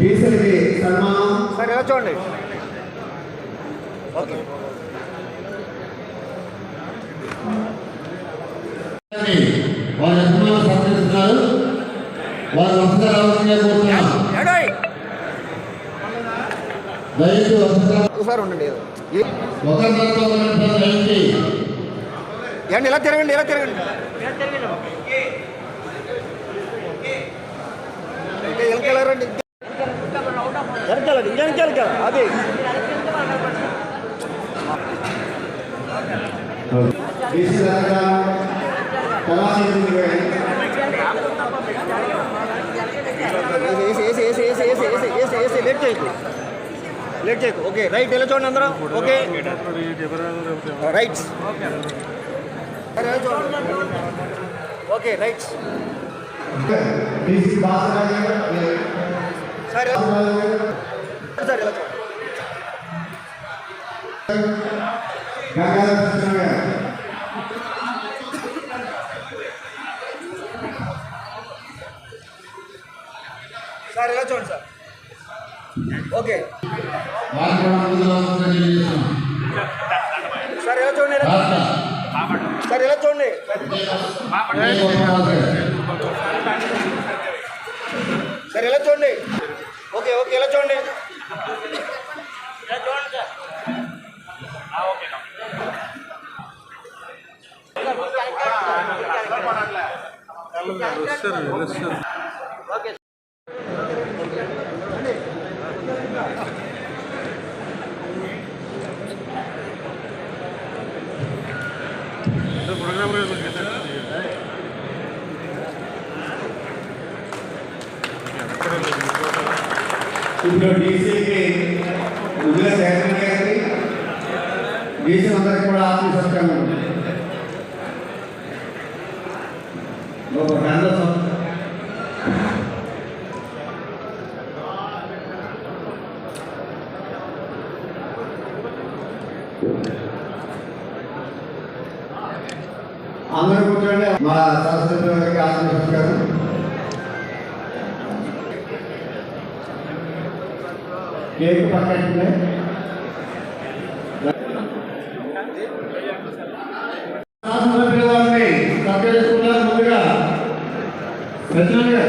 డీసీలకి సన్మానం. సరే ఇలా చూడండి. ఓకే వారి అభిమానులు సంతరిస్తున్నారు వారు వసతి రావాల్సిందే కోరుతున్నాం. ఏడాయ్. దయచేసి వసతి ఒకసారి ఉండండి ఒకరి దయచేసి ఇలా తిరగండి. ఇలా తిరగండి. కెల్కల్ అది इस तरह का कला संस्कृति में लेट जाइए लेट जाइए ओके రైట్ ఎలా చూడండి అందరూ ఓకే రైట్ ఓకే రైట్ సరే సార్ ఎలా చూడండి సార్. ఓకే. సార్ ఎలా చూడండి సార్ ఎలా చూడండి. సార్ ఎలా చూడండి. ఓకే ఓకే ఎలా చూడండి. ஓகே ப்ரோக்ராம் ఇప్పుడు డీసీకి ముద్దుల శేఖర్ గారికి డీసీ అందరికి కూడా ఆత్మీయ సత్కారం ఒక గంట సం- అందరూ కూర్చోండి మా సరస్వతి గారికి ఆత్మీయ సత్కారం కేక్ పక్కనే పిల్లవాడిని సత్కరిస్తున్నారు ముందుగా. సత్యనారాయణ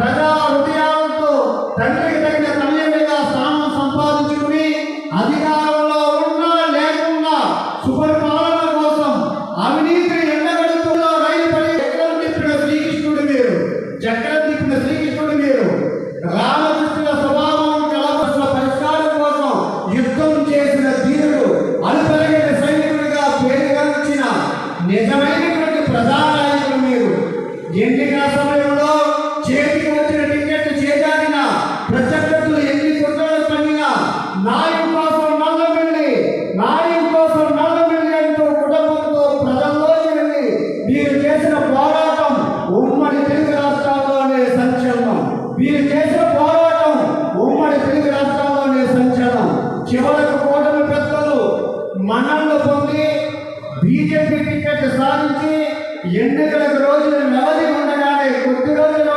ప్రజా హృదయాలతో తండ్రికి తగిన తల్లిగా స్థానం సంపాదించుకుని అధికారంలో ఉన్నా లేకుండా సుపరిపాలన కోసం అవినీతిని ఎండగడుతున్న రైలు పడి చక్రం తిప్పిన శ్రీకృష్ణుడు మీరు. చక్రం తిప్పిన శ్రీకృష్ణుడు మీరు. రామకృష్ణుల స్వభావం కలవసిన పరిష్కారం కోసం యుద్ధం చేసిన ధీరుడు అల్పలగిన సైనికుడిగా పేరుగాంచిన నిజమైనటువంటి ప్రధాన మీరు. ఎన్నికల సమయంలో ఎన్నికలకు రోజులు వ్యవధి ఉండగానే కొద్ది రోజులు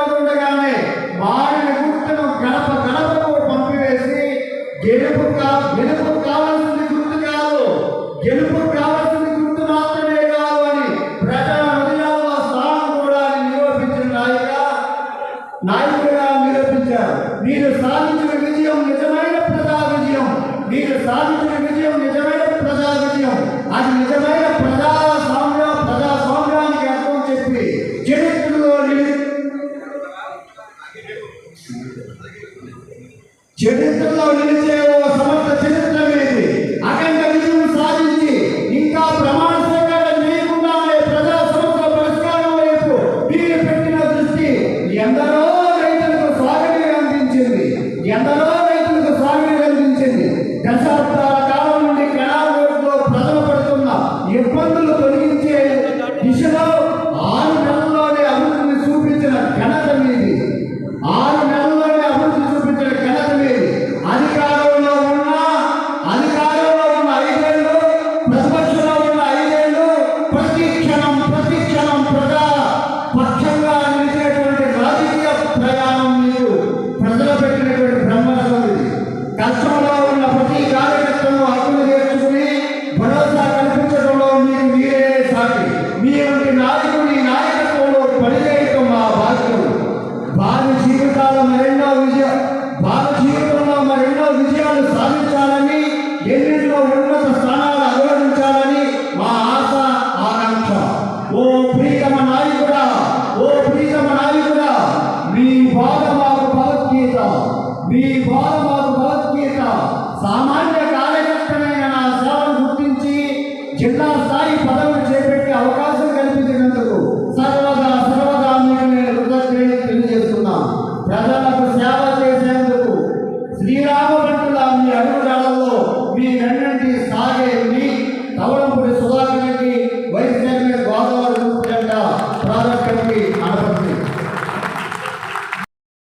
ఉన్నత స్థానాలు అనుభవించాలని మా ఆశ ఆకాంక్ష. ఓ ప్రీతమ నాయకుడా ఓ ప్రీతమ నాయకుడా మీ బాధ మాకు భగవద్గీత మీ బాధ మాకు భగవద్గీత సామాన్య కార్యకర్తమైన నా సేవను గుర్తించి జిల్లా స్థాయి పదవులు చేపట్టే అవకాశం కల్పించినందుకు సర్వదా సర్వదా మీకు నేను కృతజ్ఞతలు తెలియజేస్తున్నాను. ప్రజలకు సేవ చేసేందుకు శ్రీరామ